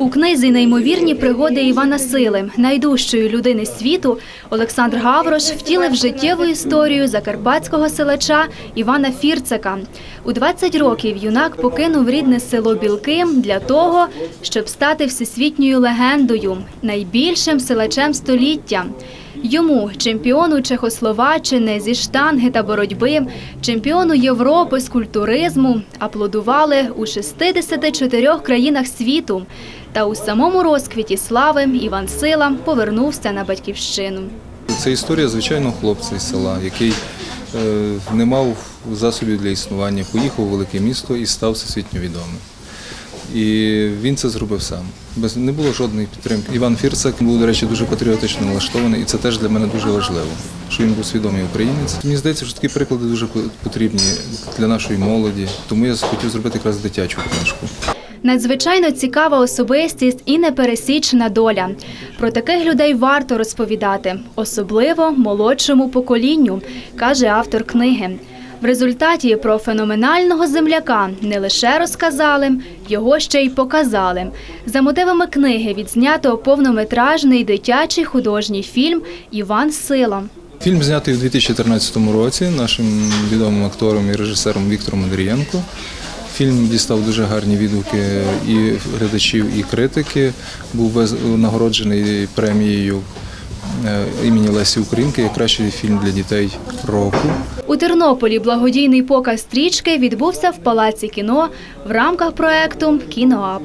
У книзі неймовірні пригоди Івана Сили, найдужчої людини світу, Олександр Гаврош втілив життєву історію закарпатського селача Івана Фірцака. У 20 років юнак покинув рідне село Білки для того, щоб стати всесвітньою легендою, найбільшим селачем століття. Йому, чемпіону Чехословаччини зі штанги та боротьби, чемпіону Європи з культуризму, аплодували у 64 країнах світу. Та у самому розквіті слави Іван Сила повернувся на батьківщину. Це історія звичайного хлопця із села, який е, не мав засобів для існування, поїхав у велике місто і став всесвітньо відомим. І він це зробив сам. Не було жодної підтримки. Іван Фірцак був, до речі, дуже патріотично налаштований, і це теж для мене дуже важливо, що він був свідомий українець. Мені здається, що такі приклади дуже потрібні для нашої молоді. Тому я хотів зробити якраз дитячу книжку. Надзвичайно цікава особистість і непересічна доля. Про таких людей варто розповідати, особливо молодшому поколінню, каже автор книги. В результаті про феноменального земляка не лише розказали, його ще й показали. За мотивами книги відзнято повнометражний дитячий художній фільм Іван Сила. Фільм знятий у 2014 році нашим відомим актором і режисером Віктором Андрієнко. Фільм дістав дуже гарні відгуки і глядачів, і критики. Був нагороджений премією е, імені Лесі Українки як кращий фільм для дітей року. У Тернополі благодійний показ стрічки відбувся в Палаці кіно в рамках проекту Кіноап.